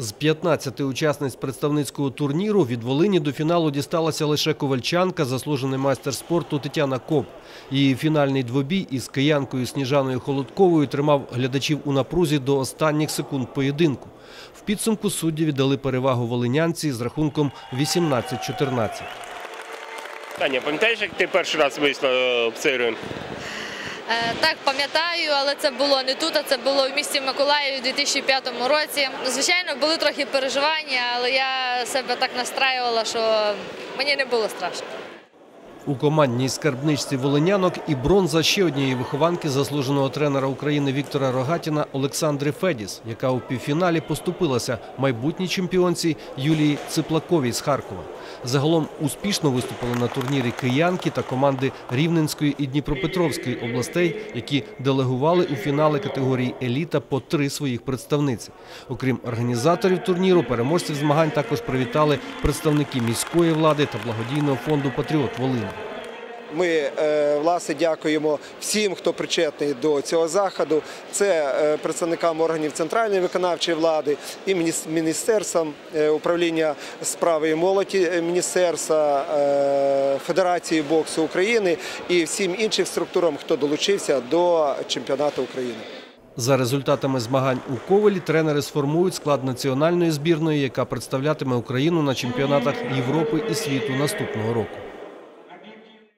З 15 учасниць представницького турніру від Волині до фіналу дісталася лише ковальчанка, заслужений майстер спорту Тетяна Коп. Її фінальний двобій із киянкою Сніжаною Холодковою тримав глядачів у напрузі до останніх секунд поєдинку. В підсумку судді віддали перевагу волинянці з рахунком 18-14. Таня, пам'ятаєш, як ти перший раз вийшла е, в цей ринг? Е, Так, пам'ятаю, але це було не тут, а це було в місті Миколаїв у 2005 році. Звичайно, були трохи переживання, але я себе так настраювала, що мені не було страшно. У командній скарбничці волинянок і бронза ще однієї вихованки заслуженого тренера України Віктора Рогатіна Олександри Федіс, яка у півфіналі поступилася майбутній чемпіонці Юлії Циплаковій з Харкова. Загалом успішно виступили на турнірі киянки та команди Рівненської і Дніпропетровської областей, які делегували у фінали категорії еліта по три своїх представниці. Окрім організаторів турніру, переможців змагань також привітали представники міської влади та благодійного фонду Патріот Волині. Ми е, власне дякуємо всім, хто причетний до цього заходу. Це е, представникам органів центральної виконавчої влади і мініс- міністерствам е, управління справи і молоді міністерства Федерації боксу України і всім іншим структурам, хто долучився до чемпіонату України. За результатами змагань у Ковелі тренери сформують склад національної збірної, яка представлятиме Україну на чемпіонатах Європи і світу наступного року.